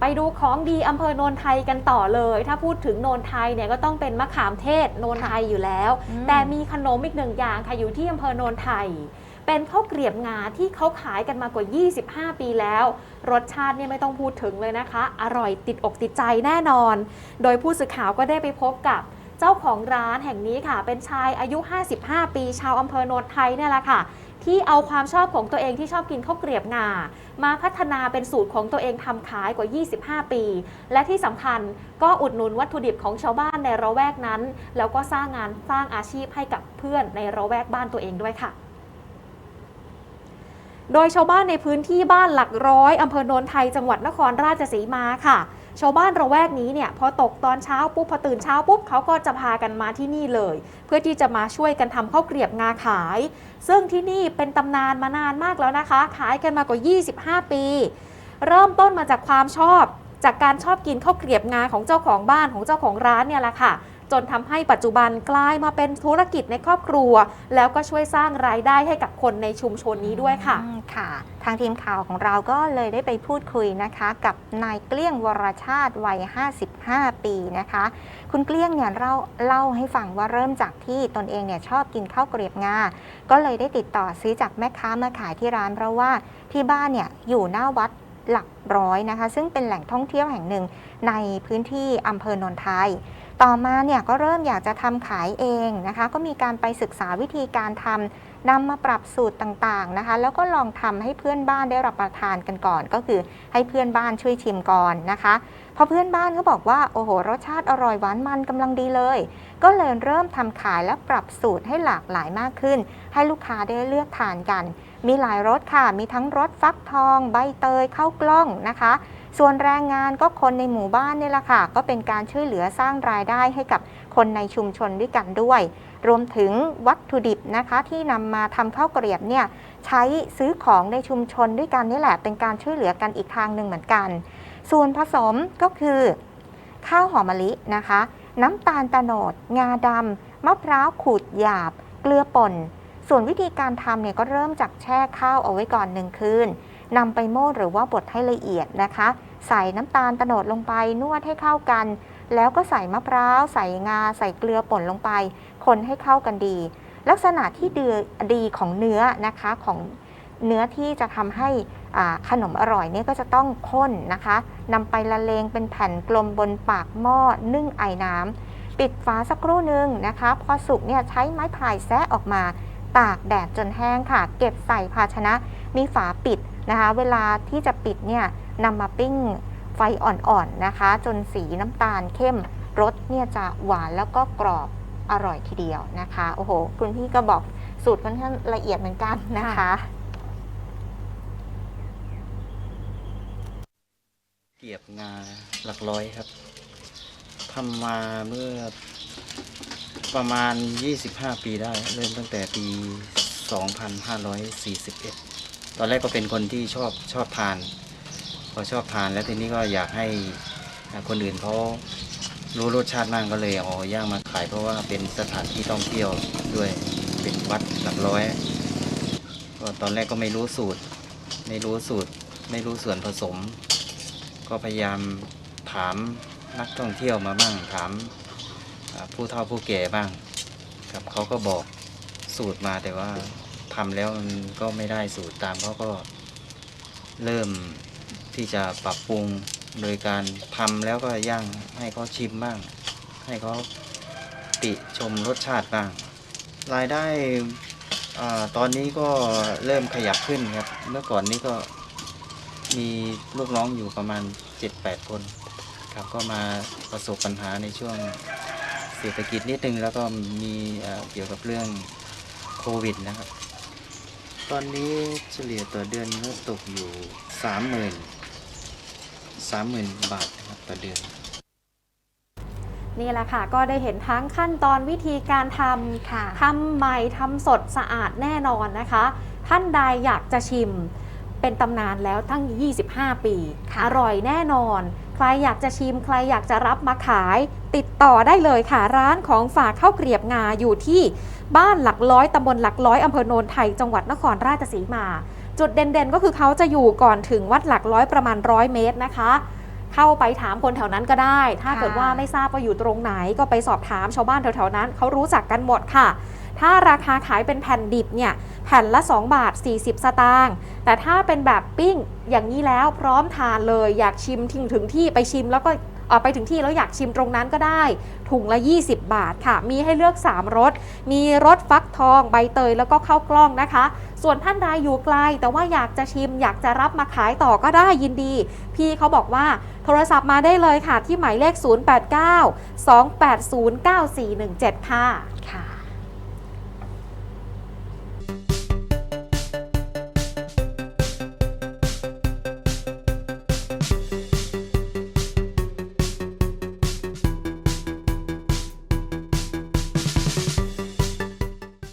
ไปดูของดีอำเภอโนนไทยกันต่อเลย ถ้าพูดถึงโนนไทยเนี่ยก็ต้องเป็นมะขามเทศโนนไทยอยู่แล้วอืมแต่มีขนมอีกหนึ่งอย่างค่ะอยู่ที่อำเภอโนนไทย เป็นข้าวเกรียบงาที่เขาขายกันมากว่า 25 ปีแล้ว รสชาติเนี่ยไม่ต้องพูดถึงเลยนะคะ อร่อยติดอกติดใจแน่นอน โดยผู้สื่อข่าวก็ได้ไปพบกับ เจ้าของร้านแห่งนี้ค่ะ เป็นชายอายุ 55 ปี ชาวอำเภอโนนไทยเนี่ยแหละค่ะ ที่เอาความชอบของตัวเองที่ชอบกินข้าวเกรียบงา มาพัฒนาเป็นสูตรของตัวเองทำขายกว่า 25 ปี และที่สำคัญก็อุดหนุนวัตถุดิบของชาวบ้านในระแวกนั้น แล้วก็สร้างงานสร้างอาชีพให้กับเพื่อนในระแวกบ้านตัวเองด้วยค่ะ โดยชาวบ้านในพื้นที่บ้านหลักร้อยอำเภอโนนไทยจังหวัดนครราชสีมาค่ะ ชาวบ้านระแวกนี้เนี่ยพอตกตอนเช้าปุ๊บพอตื่นเช้าปุ๊บเขาก็จะพากันมาที่นี่เลย เพื่อที่จะมาช่วยกันทำข้าวเกรียบงาขาย ซึ่งที่นี่เป็นตำนานมานานมากแล้วนะคะ ขายกันมากว่า 25 ปี เริ่มต้นมาจากความชอบจากการชอบกินข้าวเกรียบงาของเจ้าของบ้านของเจ้าของร้านเนี่ยแหละค่ะ จนทำให้ปัจจุบันกลายมาเป็นธุรกิจในครอบครัว แล้วก็ช่วยสร้างรายได้ให้กับคนในชุมชนนี้ด้วยค่ะค่ะ ทางทีมข่าวของเราก็เลยได้ไปพูดคุยนะคะ กับนายเกลี้ยงวรชาติวัย 55 ปีนะคะ คุณเกลี้ยงเนี่ยเล่าเล่าให้ฟังว่าเริ่มจากที่ตนเองเนี่ยชอบกินข้าวเกรียบงาก็เลยได้ติดต่อซื้อจากแม่ค้ามาขายที่ร้านเพราะว่าที่บ้านเนี่ยอยู่หน้าวัดหลักร้อยนะคะ ซึ่งเป็นแหล่งท่องเที่ยวแห่งหนึ่งในพื้นที่อำเภอโนนไทย ต่อมาเนี่ยก็เริ่มอยากจะทำขายเองนะคะ ก็มีการไปศึกษาวิธีการทำนำมาปรับสูตรต่างๆนะคะ แล้วก็ลองทำให้เพื่อนบ้านได้รับประทานกันก่อน ก็คือให้เพื่อนบ้านช่วยชิมก่อนนะคะพอเพื่อนบ้านก็บอกว่าโอ้โหรสชาติอร่อยหวานมันกำลังดีเลย ก็เลยเริ่มทำขายและปรับสูตรให้หลากหลายมากขึ้น ให้ลูกค้าได้เลือกทานกัน มีหลายรสค่ะ มีทั้งรสฟักทอง ใบเตยข้าวกล้องนะคะ ส่วนแรงงานก็คนในหมู่บ้านนี่แหละค่ะ ก็เป็นการช่วยเหลือสร้างรายได้ให้กับคนในชุมชนด้วยกันด้วย รวมถึงวัตถุดิบนะคะที่นำมาทำข้าวเกรียบเนี่ยใช้ซื้อของในชุมชนด้วยกันนี่แหละ เป็นการช่วยเหลือกันอีกทางหนึ่งเหมือนกัน ส่วนผสมก็คือ ข้าวหอมมะลินะคะ น้ำตาลตะโนด งาดำมะพร้าวขูดหยาบ เกลือป่น ส่วนวิธีการทำเนี่ยก็เริ่มจากแช่ข้าวเอาไว้ก่อนหนึ่งคืนนำไปโม่หรือว่าบดให้ละเอียดนะคะ ใส่น้ำตาลตะโนดลงไปนวดให้เข้ากัน แล้วก็ใส่มะพร้าว ใส่งา ใส่เกลือป่นลงไป คนให้เข้ากันดี ลักษณะที่ดีดีของเนื้อนะคะของเนื้อที่จะทำให้ขนมอร่อยเนี่ยก็จะต้องข้นนะคะนำไปละเลงเป็นแผ่นกลมบนปากหม้อนึ่งไอ้น้ำปิดฝาสักครู่หนึ่งนะคะ พอสุกเนี่ยใช้ไม้พายแซะออกมา ตากแดดจนแห้งค่ะ เก็บใส่ภาชนะ มีฝาปิดนะคะ เวลาที่จะปิดเนี่ย นำมาปิ้งไฟอ่อนๆนะคะ จนสีน้ำตาลเข้มรสเนี่ยจะหวานแล้วก็กรอบอร่อยทีเดียวนะคะ โอ้โห คุณพี่ก็บอกสูตรค่อนข้างละเอียดเหมือนกันนะคะ เกียบงาหลักร้อยครับทำมาเมื่อประมาณ 25 ปีได้ เริ่มตั้งแต่ปี 2541 ตอนแรกก็เป็นคนที่ชอบชอบทาน พอชอบทานแล้วทีนี้ก็อยากให้คนอื่นเขารู้รสชาติมั่งก็เลยเอาย่างมาขายเพราะว่าเป็นสถานที่ท่องเที่ยวด้วยเป็นวัดหลักร้อยก็ตอนแรกก็ไม่รู้สูตร ไม่รู้สูตร ไม่รู้ส่วนผสม ก็พยายามถามนักท่องเที่ยวมาบ้างถามผู้เฒ่าผู้แก่บ้างครับเขาก็บอกสูตรมาแต่ว่าทำแล้วมันก็ไม่ได้สูตรตามเขาก็เริ่ม ที่จะปรับปรุงโดยการทำแล้วก็ย่างให้เขาชิมบ้าง ให้เขาติชมรสชาติบ้าง รายได้ตอนนี้ก็เริ่มขยับขึ้นครับ เมื่อก่อนนี้ก็มีลูกน้องอยู่ประมาณ 7-8 คน ครับก็มาประสบปัญหาในช่วงเศรษฐกิจนิดนึงแล้วก็มีเอ่อเกี่ยวกับเรื่องโควิดนะครับ ตอนนี้เฉลี่ยต่อเดือนก็ตกอยู่ 30,000 30,000 บาทนะครับต่อเดือน นี่แหละค่ะ ก็ได้เห็นทั้งขั้นตอนวิธีการทำค่ะทำใหม่ทำสดสะอาดแน่นอนนะคะ ท่านใดอยากจะชิม เป็นตำนานแล้วตั้ง 25 ปีค่ะอร่อยแน่นอน ใครอยากจะชิม ใครอยากจะรับมาขาย ติดต่อได้เลยค่ะ ร้านของฝากข้าวเกรียบงาอยู่ที่บ้านหลักร้อยตำบลหลักร้อยอำเภอโนนไทยจังหวัดนครราชสีมา จุดเด่นๆ ก็คือเขาจะอยู่ก่อนถึงวัดหลักร้อยประมาณร้อยเมตรนะคะขเข้าไปถามคนแถวนั้นก็ได้ ถ้าค่ะเกิดว่าไม่ทราบว่าอยู่ตรงไหนก็ไปสอบถามชาวบ้านแถวๆนั้นเขารู้จักกันหมดค่ะ ถ้าราคาขายเป็นแผ่นดิบเนี่ยแผ่นละ 2 บาท 40 สตางค์แต่ถ้าเป็นแบบปิ้งอย่างนี้แล้วพร้อมทานเลยอยากชิมถึงถึงที่ไปชิมแล้วก็เออ ไปถึงที่แล้วอยากชิมตรงนั้นก็ได้ ถุงละ 20 บาทค่ะ มีให้เลือก 3รสมีรสฟักทองใบเตยแล้วก็ข้าวกล้องนะคะ ส่วนท่านใดอยู่ไกล แต่ว่าอยากจะชิม อยากจะรับมาขายต่อก็ได้ยินดี พี่เขาบอกว่าโทรศัพท์มาได้เลยค่ะที่หมายเลข 089 280 9417 ค่ะค่ะ